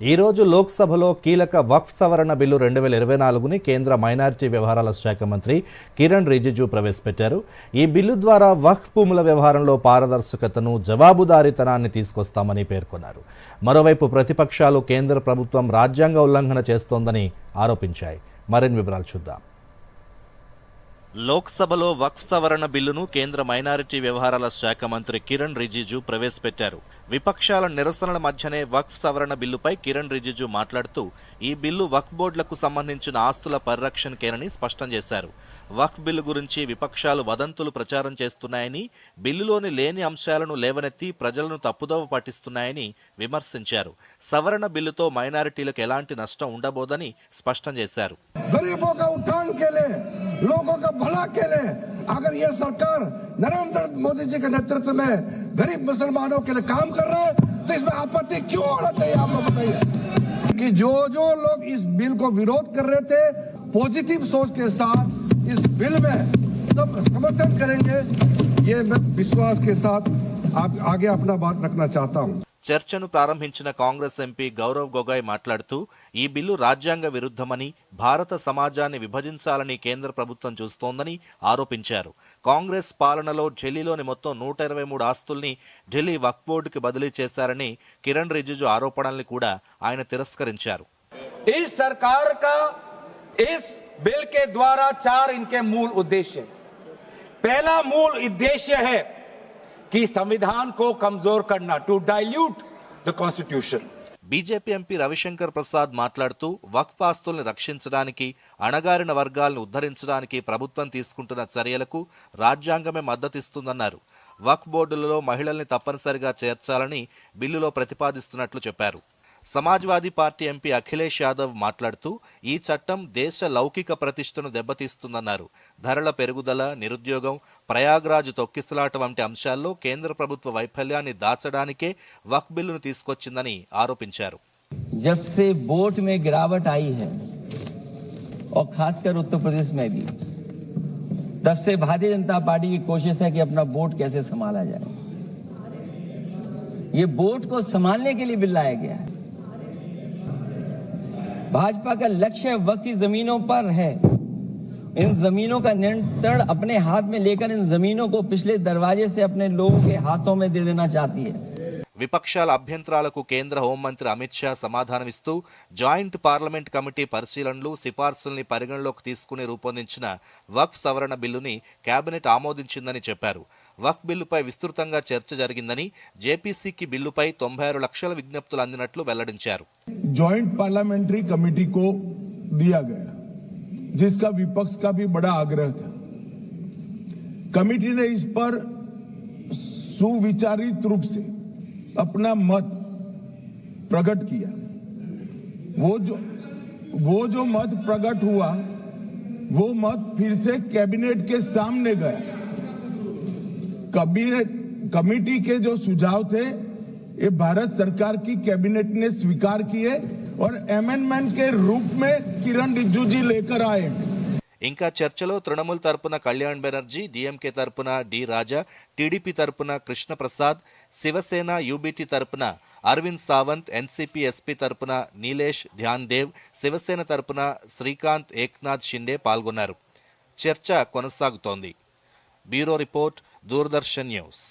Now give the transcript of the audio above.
ఈ రోజు లోక్సభలో కీలక వక్ఫ్ సవరణ బిల్లు రెండు వేల ఇరవై నాలుగుని కేంద్ర మైనారిటీ వ్యవహారాల శాఖ మంత్రి కిరణ్ రిజిజు ప్రవేశపెట్టారు. ఈ బిల్లు ద్వారా వక్ఫ్ భూముల వ్యవహారంలో పారదర్శకతను జవాబుదారీతనాన్ని తీసుకొస్తామని పేర్కొన్నారు. మరోవైపు ప్రతిపక్షాలు కేంద్ర ప్రభుత్వం రాజ్యాంగ ఉల్లంఘన చేస్తోందని ఆరోపించాయి. మరిన్ని వివరాలు చూద్దాం. లోక్సభలో వక్ఫ్ సవరణ బిల్లును కేంద్ర మైనారిటీ వ్యవహారాల శాఖ మంత్రి కిరణ్ రిజిజు ప్రవేశపెట్టారు. విపక్షాల నిరసనల మధ్యనే వక్ఫ్ సవరణ బిల్లుపై కిరణ్ రిజిజు మాట్లాడుతూ ఈ బిల్లు వక్ఫ్ బోర్డులకు సంబంధించిన ఆస్తుల పరిరక్షణకేనని స్పష్టం చేశారు వక్ఫ్ బిల్లు గురించి విపక్షాలు వదంతులు ప్రచారం చేస్తున్నాయని బిల్లులోని లేని అంశాలను లేవనెత్తి ప్రజలను తప్పుదోవ పట్టిస్తున్నాయని విమర్శించారు సవరణ బిల్లుతో మైనారిటీలకు ఎలాంటి నష్టం ఉండబోదని స్పష్టం చేశారు गरीबों का उत्थान के लिए लोगों का भला के लिए अगर ये सरकार नरेंद्र मोदी जी के नेतृत्व में गरीब मुसलमानों के लिए काम कर रहे हैं तो इसमें आपत्ति क्यों चाहिए आप लोग बताइए कि जो जो लोग इस बिल को विरोध कर रहे थे, पॉजिटिव सोच के साथ इस बिल में सब समर्थन करेंगे, ये मैं विश्वास के साथ आप आगे अपना बात रखना चाहता हूँ। చర్చను ప్రారంభించిన కాంగ్రెస్ ఎంపీ గౌరవ్ గొగాయ్ మాట్లాడుతూ ఈ బిల్లు రాజ్యాంగ విరుద్ధమని భారత సమాజాన్ని విభజించాలని కేంద్ర ప్రభుత్వం చూస్తోందని ఆరోపించారు కాంగ్రెస్ పాలనలో ఢిల్లీలోని మొత్తం నూట ఇరవై మూడు ఆస్తుల్ని ఢిల్లీ వక్ఫ్ బోర్డుకి బదిలీ చేశారని కిరణ్ రిజిజు ఆరోపణల్ని కూడా ఆయన తిరస్కరించారు इस सरकार का इस बिल के द्वारा चार इनके मूल उद्देश्य हैं। पहला मूल उद्देश्य है कि संविधान को कमजोर करना to dilute the constitution BJP MP Ravi Shankar Prasad మాట్లాడుతూ వక్ఫ్ ఆస్తుల్ని రక్షించడానికి అణగారిన వర్గాలను ఉద్ధరించడానికి ప్రభుత్వం తీసుకుంటున్న చర్యలకు రాజ్యాంగమే మద్దతిస్తుందన్నారు వక్ఫ్ బోర్డులలో మహిళల్ని తప్పనిసరిగా చేర్చాలని బిల్లులో ప్రతిపాదిస్తున్నట్లు చెప్పారు సమాజ్వాదీ పార్టీ ఎంపీ అఖిలేష్ యాదవ్ మాట్లాడుతూ ఈ చట్టం దేశ లౌకిక ప్రతిష్టను దెబ్బతీస్తుందన్నారు ధరల పెరుగుదల నిరుద్యోగం ప్రయాగ్రాజ్ తొక్కిసలాట వంటి అంశాల్లో కేంద్ర ప్రభుత్వ వైఫల్యాన్ని దాచడానికే వక్ఫ్ బిల్లును తీసుకొచ్చిందని ఆరోపించారు जब से वोट में गिरावट आई है और खासकर उत्तर प्रदेश में भी तब से भारतीय जनता पार्टी की कोशिश है कि अपना वोट कैसे संभाला जाए ये वोट को संभालने के लिए बिल लाया गया है भाजपा का लक्ष्य वक्त की जमीनों पर है इन जमीनों का नियंत्रण अपने हाथ में लेकर इन जमीनों को पिछले दरवाजे से अपने लोगों के हाथों में दे देना चाहती है విపక్షాల అభ్యంతరాలకు కేంద్ర హోంమంత్రి అమిత్ షా సమాధానమిస్తూ జాయింట్ పార్లమెంట్ కమిటీ పరిశీలనలు సిఫార్సుల్ని పరిగణలోకి తీసుకుని రూపొందించిన వక్ఫ్ సవరణ బిల్లుని కేబినెట్ ఆమోదించిందని చెప్పారు వక్ఫ్ బిల్లుపై విస్తృతంగా చర్చ జరిగిందని జేపీసీకి బిల్లుపై తొంభై ఆరు లక్షల విజ్ఞప్తులు అందినట్లు వెల్లడించారు जॉइंट पार्लियामेंट्री कमेटी को दिया गया जिसका विपक्ष का भी बड़ा आग्रह था कमेटी ने इस पर सुविचारित रूप से अपना मत प्रकट किया वो जो वो जो मत प्रकट हुआ वो मत फिर से कैबिनेट के सामने गया कैबिनेट कमेटी के जो सुझाव थे ये भारत सरकार की कैबिनेट ने स्वीकार किए और अमेंडमेंट के रूप में किरण रिजिजू जी लेकर आए ఇంకా చర్చలో తృణమూల్ తరపున కళ్యాణ్ బెనర్జీ డీఎంకే తరపున డి రాజా టీడీపీ తరపున కృష్ణప్రసాద్ శివసేన యూబీటీ తరపున అరవింద్ సావంత్ ఎన్సీపీ ఎస్పీ తరపున నీలేష్ ధ్యాన్ దేవ్ శివసేన తరపున శ్రీకాంత్ ఏక్నాథ్ షిండే పాల్గొన్నారు చర్చ కొనసాగుతోంది బ్యూరో రిపోర్ట్ ದೂರದರ್ಶನ್ ನ್ಯೂಸ್